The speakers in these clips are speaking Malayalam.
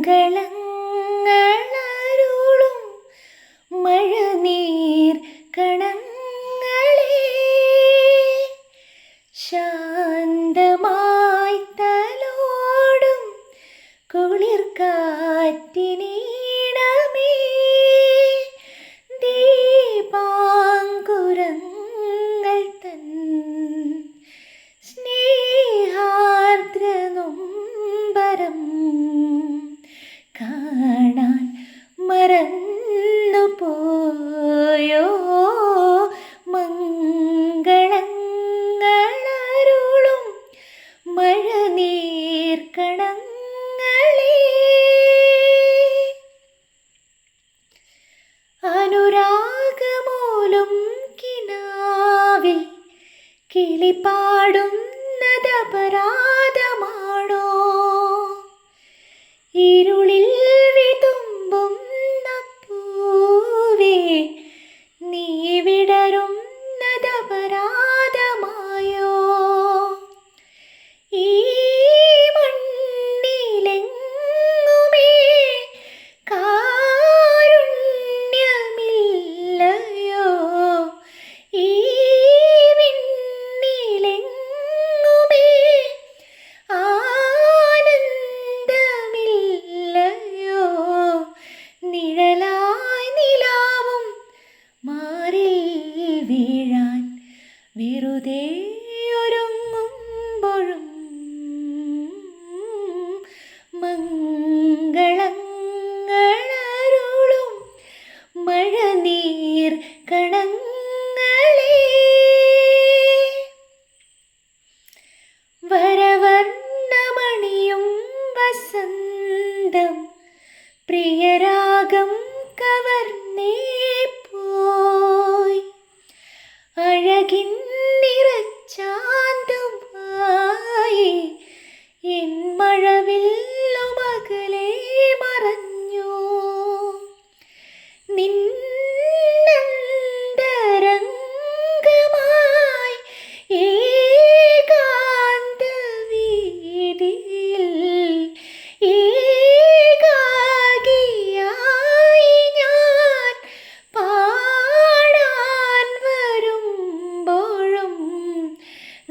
மங்கள കിളിപ്പാടുന്നതപരാധമാണോ ഇരുളിൽ ഇരുളി വീഴാൻ വെറുതെ ഒരുങ്ങുമ്പോഴും മംഗളങ്ങളരുളും മഴനീർ കണങ്ങളെ. വരവർണമണിയും വസന്തം പ്രിയരാഗം കവർന്ന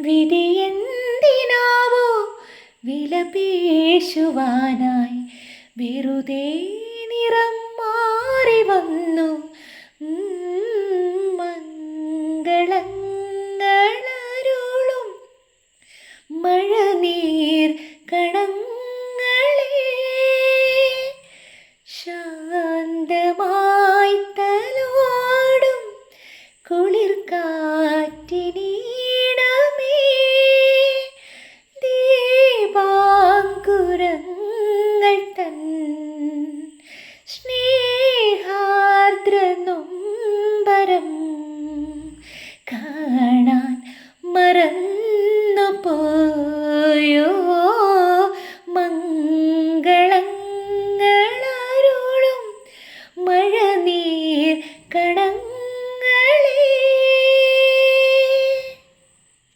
വിധിയെന്തിനാവോ വിലപേശുവാനായി വെറുതെ നിറം മാറി വന്നു. മംഗള